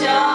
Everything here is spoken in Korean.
정